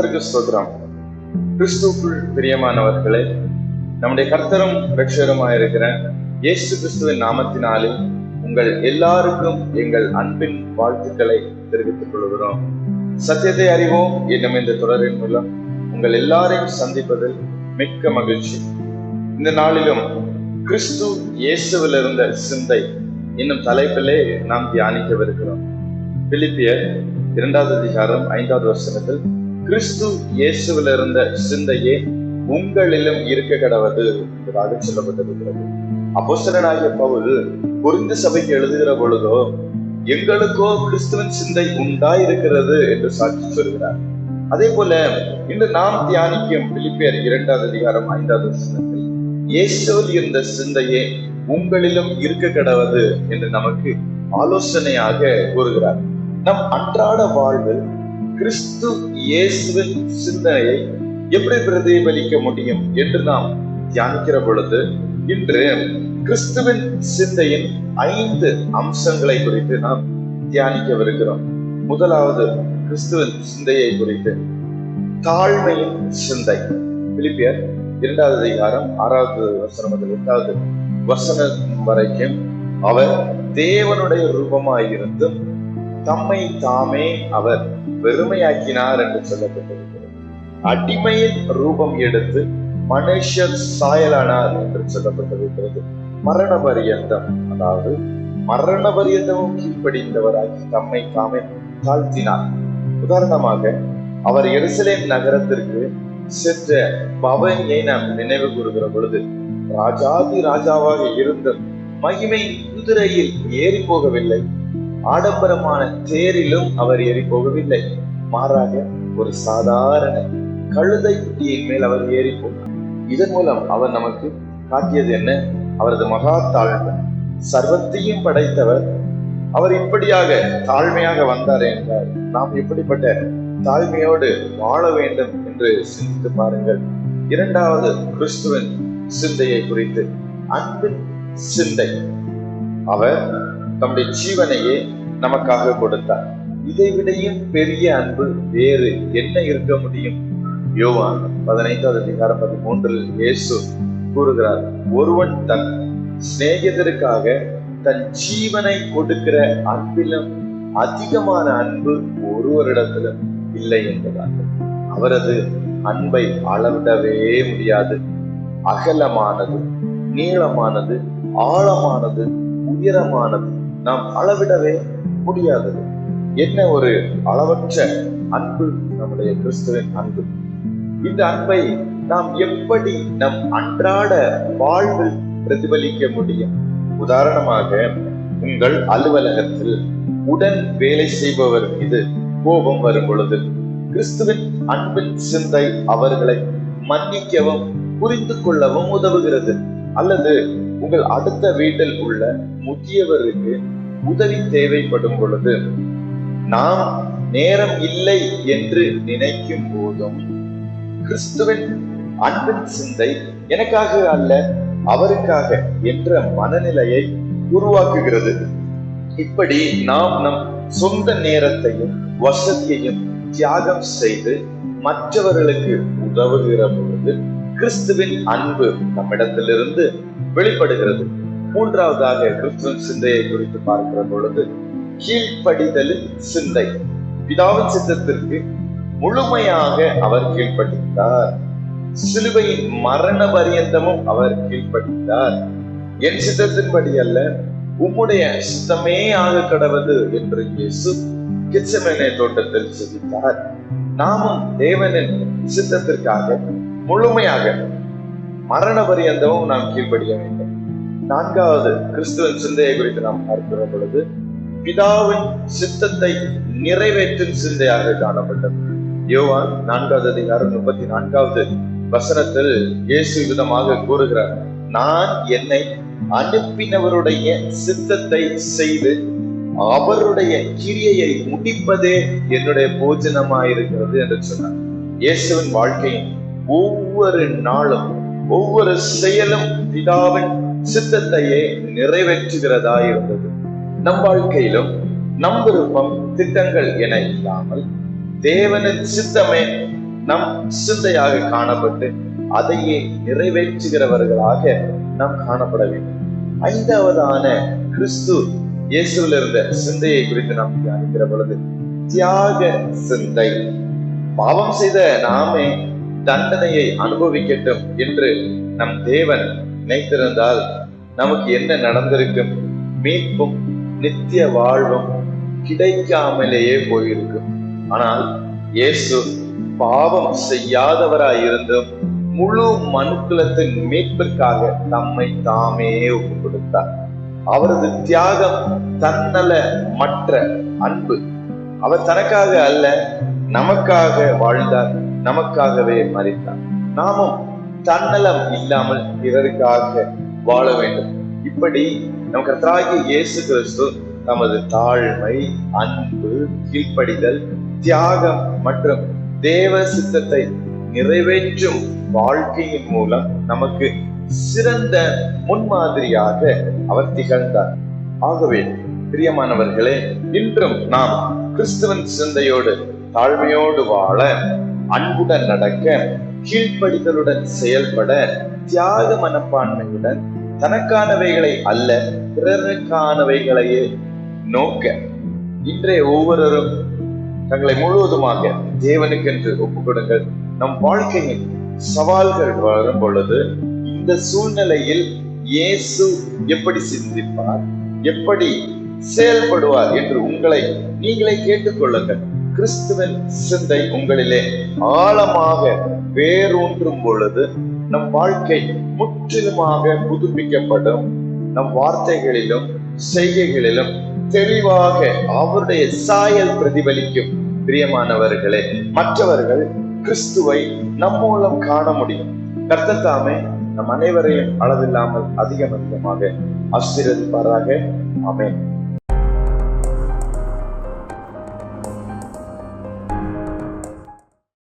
கர்த்தருக்கு ஸ்தோத்திரம். கிறிஸ்துக்குள் பிரியமானவர்களே நம்முடைய கர்த்தரும் இருக்கிற இயேசு கிறிஸ்துவின் நாமத்தினாலே உங்கள் எல்லாருக்கும் எங்கள் அன்பின் வாழ்த்துக்களை தெரிவித்துக் கொள்கிறோம். சத்தியத்தை அறிவோம் என்னும் இந்த தொடரின் மூலம் உங்கள் எல்லாரையும் சந்திப்பதில் மிக்க மகிழ்ச்சி. இந்த நாளிலும் கிறிஸ்து இயேசுவில் இருந்த சிந்தை என்னும் தலைப்பிலே நாம் தியானிக்கவிருக்கிறோம். பிலிப்பியர் இரண்டாவது அதிகாரம் ஐந்தாவது வருஷத்தில் கிறிஸ்து இயேசுவில் இருந்த சிந்தையே உங்களிலும் இருக்க கடவது என்பதாக சொல்லப்பட்டிருக்கிறது. அப்போஸ்தலனாகிய பவுல் புரிந்து சபைக்கு எழுதுகிற பொழுதோ எங்களுக்கோ கிறிஸ்துவின் சிந்தை உண்டாயிருக்கிறது என்று சாட்சி சொல்கிறார். அதே போல இன்று நாம் தியானிக்கும் பிலிப்பியர் இரண்டாவது அதிகாரம் ஐந்தாவது வசனத்தில் இயேசுவில் இருந்த சிந்தையே உங்களிலும் இருக்க கடவது என்று நமக்கு ஆலோசனையாக கூறுகிறார். நம் அன்றாட வாழ்வில் கிறிஸ்து இயேசுவின் சிந்தனையை எப்படி பிரதிபலிக்க முடியும் என்று நாம் தியானிக்கிற பொழுது இன்று கிறிஸ்துவின் சிந்தையின் ஐந்து அம்சங்களை குறித்து நாம் தியானிக்கவிருக்கிறோம். முதலாவது கிறிஸ்துவின் சிந்தையை குறித்து. தாழ்மையின் சிந்தை. பிலிப்பியர் இரண்டாவது அதிகாரம் ஆறாவது வசனம் முதல் எட்டாவது வசனம் வரைக்கும் அவர் தேவனுடைய ரூபமாயிருந்தும் தம்மை தாமே அவர் வெறுமையாக்கினார் என்று சொல்லப்பட்டிருக்கிறது. அடிமையின் ரூபம் எடுத்து மனுஷர் சாயலானார் என்று சொல்லப்பட்டிருக்கிறது. மரண பரியந்தம் அதாவது மரண பரியந்தமும் கீழ்ப்படிந்தவராகி தம்மை தாமே தாழ்த்தினார். உதாரணமாக அவர் எருசலேம் நகரத்திற்கு சென்ற பவனியை நாம் நினைவு கூறுகிற பொழுது ராஜாதி ராஜாவாக இருந்தும் மகிமை குதிரையில் ஏறி போகவில்லை. ஆடம்பரமான தேரிலும் அவர் ஏறி போகவில்லை. மாறாக ஒரு சாதாரண கழுதை குட்டியின் மேல் அவர் ஏறி போனார் இதன் மூலம் அவர் நமக்கு காட்டியது என்ன? அவரது மகா தாழ்வு. சர்வத்தையும் படைத்தவர் அவர் இப்படியாக தாழ்மையாக வந்தார் என்றார். நாம் எப்படிப்பட்ட தாழ்மையோடு வாழ வேண்டும் என்று சிந்தித்து பாருங்கள். இரண்டாவது கிறிஸ்துவின் சிந்தையை குறித்து அன்பின் சிந்தை. அவர் தம்முடைய ஜீவனையே நமக்காக கொடுத்தார். இதைவிடையும் பெரிய அன்பு வேறு என்ன இருக்க முடியும்? யோவான் பதினைந்தாவது அதிகாரம் பதிமூன்றில் இயேசு கூறுகிறார் ஒருவன் தன் சிநேகிதருக்காக தன் ஜீவனை கொடுக்கிற அன்பிலும் அதிகமான அன்பு ஒருவரிடத்திலும் இல்லை என்பதாக அவரது அன்பை அளவிடவே முடியாது. அகலமானது நீளமானது ஆழமானது உயரமானது நாம் அளவிடவே முடியாதது என்ன ஒரு அளவற்ற அன்பு நம்முடைய கிறிஸ்துவின் அன்பு? இந்த அன்பை நாம் எப்படி நம் அன்றாட வாழ்வில் பிரதிபலிக்க முடியும்? உதாரணமாக உங்கள் அலுவலகத்தில் உடன் வேலை செய்பவர் மீது கோபம் வரும் பொழுது கிறிஸ்துவின் அன்பின் சிந்தை அவர்களை மன்னிக்கவும் புரிந்து கொள்ளவும் உதவுகிறது. அல்லது உங்கள் அடுத்த வீட்டில் உள்ள முதியவருக்கு உதவி தேவைப்படும் பொழுது நாம் நேரம் இல்லை என்று நினைக்கும் போதும் கிறிஸ்துவின் அன்பின் சிந்தை எனக்காக அல்ல அவருக்காக என்ற மனநிலையை உருவாக்குகிறது. இப்படி நாம் நம் சொந்த நேரத்தையும் வசதியையும் தியாகம் செய்து மற்றவர்களுக்கு உதவுகிற பொழுது கிறிஸ்துவின் அன்பு நம்மிடத்திலிருந்து வெளிப்படுகிறது. மூன்றாவதாக கிறிஸ்துவின் சிந்தையை குறித்து பார்க்கிற பொழுது கீழ்ப்படிதலின் சிந்தை. பிதாவின் சித்தத்திற்கு முழுமையாக அவர் கீழ்ப்படித்தார் சிலுவையின் மரண பரியந்தமும் அவர் கீழ்ப்படித்தார் என் சித்தத்தின்படி அல்ல உம்முடைய சித்தமே ஆக கடவது என்று இயேசு கிச்சமேனே தோட்டத்தில் சிந்தித்தார். நாமும் தேவனின் சித்தத்திற்காக முழுமையாக மரண பரியந்தமும் நாம் கீழ்ப்படிய வேண்டும். நான்காவது கிறிஸ்துவின் சிந்தையை குறித்து நாம் பார்க்கிற பொழுது பிதாவின் சித்தத்தை நிறைவேற்றும் சிந்தையாக காணப்பட்டது. யோவான் நான்காவது அதிகாரம் முப்பத்தி நான்காவது வசனத்தில் இயேசு விதமாக கூறுகிறார் நான் என்னை அனுப்பினவருடைய சித்தத்தை செய்து அவருடைய கிரியையை முடிப்பதே என்னுடைய போஜனமாயிருக்கிறது என்று சொன்னார். இயேசுவின் வாழ்க்கையின் ஒவ்வொரு நாளும் ஒவ்வொரு செயலும் பிதாவின் சித்தத்தையே நிறைவேற்றுகிறதா இருந்தது. நம் வாழ்க்கையிலும் நம் விருப்பம் திட்டங்கள் என இல்லாமல் தேவனின் சித்தமே நம் சிந்தையாக காணப்பட்டு அதையே நிறைவேற்றுகிறவர்களாக நாம் காணப்பட வேண்டும். ஐந்தாவதான கிறிஸ்து இயேசுவில் இருந்த சிந்தையை குறித்து நாம் தியானிக்கிற பொழுது தியாக சிந்தை. பாவம் செய்த நாமே தண்டனையை அனுபவிக்கட்டும் என்று நம் தேவன் நினைத்திருந்தால் நமக்கு என்ன நடந்திருக்கும்? மீட்பும் நித்திய வாழ்வும் கிடைக்காமலேயே போயிருக்கும். ஆனால் இயேசு பாவம் செய்யாதவராயிருந்தும் முழு மனுக்குலத்தின் மீட்பிற்காக தம்மை தாமே ஒப்பு கொடுத்தார் அவரது தியாகம் தன்னல மற்ற அன்பு. அவர் தனக்காக அல்ல நமக்காக வாழ்ந்தார் நமக்காகவே மறித்தார். நாமும் தன்னலம் இல்லாமல் பிறருக்காக வாழ வேண்டும். இப்படி நம் கர்த்தராகிய இயேசு கிறிஸ்து தமது தாழ்மை அன்பு கீழ்ப்படிதல் தியாகம் மற்றும் தேவ சித்தத்தை நிறைவேற்றும் வாழ்க்கையின் மூலம் நமக்கு சிறந்த முன்மாதிரியாக அவர் திகழ்ந்தார். ஆகவே பிரியமானவர்களே இன்றும் நாம் கிறிஸ்துவன் சிந்தையோடு தாழ்மையோடு வாழ அன்புடன் நடக்க கீழ்ப்படிதலுடன் செயல்பட தியாக மனப்பான்மையுடன் தனக்கானவைகளை அல்ல பிறருக்கானவைகளையே நோக்க. இன்றைய ஒவ்வொருவரும் தங்களை முழுவதுமாக தேவனுக்கென்று ஒப்புக் கொடுங்கள் நம் வாழ்க்கையின் சவால்கள் வரும் பொழுது இந்த சூழ்நிலையில் இயேசு எப்படி சிந்திப்பார் எப்படி செயல்படுவார் என்று உங்களை நீங்களே கேட்டுக்கொள்ளுங்கள். கிறிஸ்துவின் சிந்தை உங்களிலே ஆழமாக வேரூன்றும் பொழுது நம் வாழ்க்கை முற்றிலுமாக புதுப்பிக்கப்படும். நம் வார்த்தைகளிலும் செய்கைகளிலும் தெளிவாக அவருடைய சாயல் பிரதிபலிக்கும். பிரியமானவர்களே மற்றவர்கள் கிறிஸ்துவை நம் மூலம் காண முடியும். கர்த்தத்தாமே நம் அனைவரையும் அளவில்லாமல் அதிகம் அதிகமாக ஆசீர்வதிப்பாராக. அமேன்